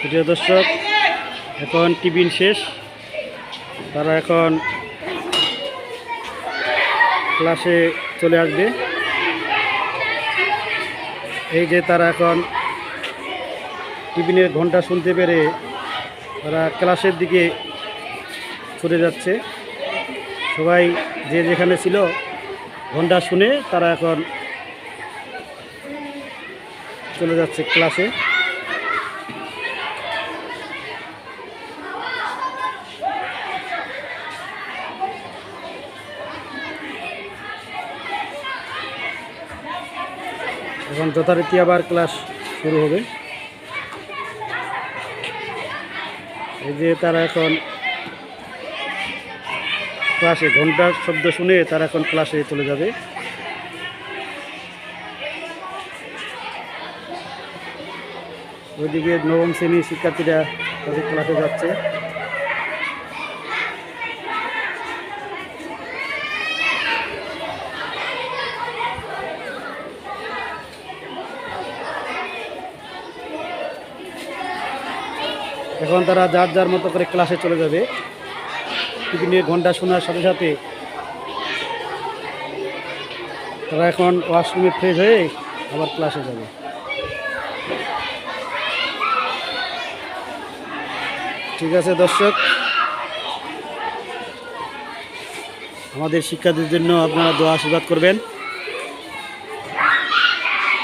প্রিয় দর্শক, এখন টিফিন শেষ। তারা এখন ক্লাসে চলে আসবে। এই যে তারা এখন টিফিনের ঘণ্টা শুনতে পেরে তারা ক্লাসের দিকে ছুটে যাচ্ছে। সবাই যে যেখানে ছিল ঘণ্টা শুনে তারা এখন চলে যাচ্ছে ক্লাসে। এখন যথারীতি আবার ক্লাস শুরু হবে। এই যে তারা এখন ক্লাসে ঘণ্টার শব্দ শুনে তারা এখন ক্লাসে চলে যাবে। ওইদিকে নবম শ্রেণির শিক্ষার্থীরা তাদের ক্লাসে যাচ্ছে। এখন তারা যার যার মতো করে ক্লাসে চলে যাবে। টিফিনের ঘণ্টা শোনার সাথে সাথে তারা এখন ওয়াশরুমে ফ্রেশ হয়ে আবার ক্লাসে যাবে। ঠিক আছে দর্শক, আমাদের শিক্ষার্থীর জন্য আপনারা দোয়া আশীর্বাদ করবেন।